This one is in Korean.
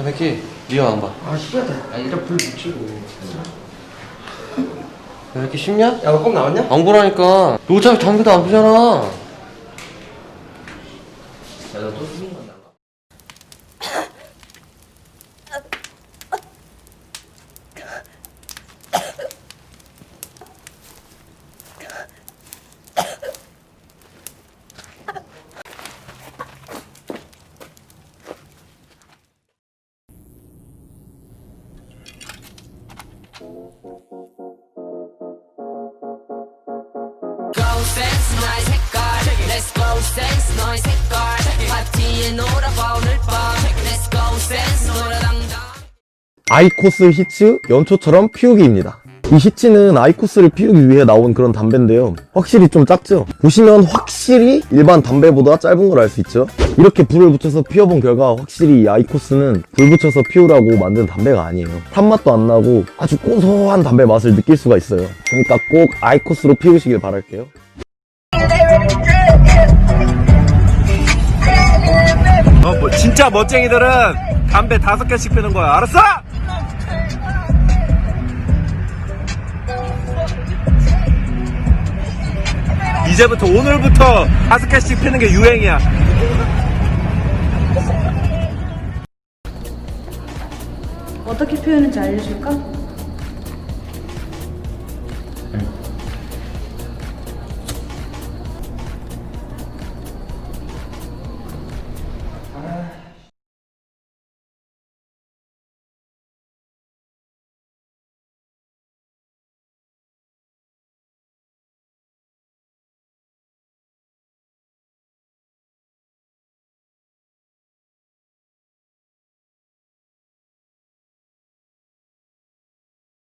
야, 백희, 니가 왕봐. 아 시끄럽다 야 일단 불 붙이고 왜 이렇게 쉽냐? 야 너 껌 나왔냐? 안 보라니까. 너 어차피 장비도 안 보잖아. 야너또 쓰는 건데 아이코스 히츠 연초처럼 피우기입니다. 이 히츠는 아이코스를 피우기 위해 나온 그런 담배인데요. 확실히 좀 작죠? 보시면 확실히 일반 담배보다 짧은 걸 알 수 있죠? 이렇게 불을 붙여서 피워본 결과 확실히 이 아이코스는 불 붙여서 피우라고 만든 담배가 아니에요. 탄맛도 안 나고 아주 고소한 담배 맛을 느낄 수가 있어요. 그러니까 꼭 아이코스로 피우시길 바랄게요. 어, 뭐, 진짜 멋쟁이들은 담배 다섯 개씩 피는 거야. 알았어? 이제부터 오늘부터 다섯 개씩 피는 게 유행이야. 어떻게 표현하는지 알려줄까?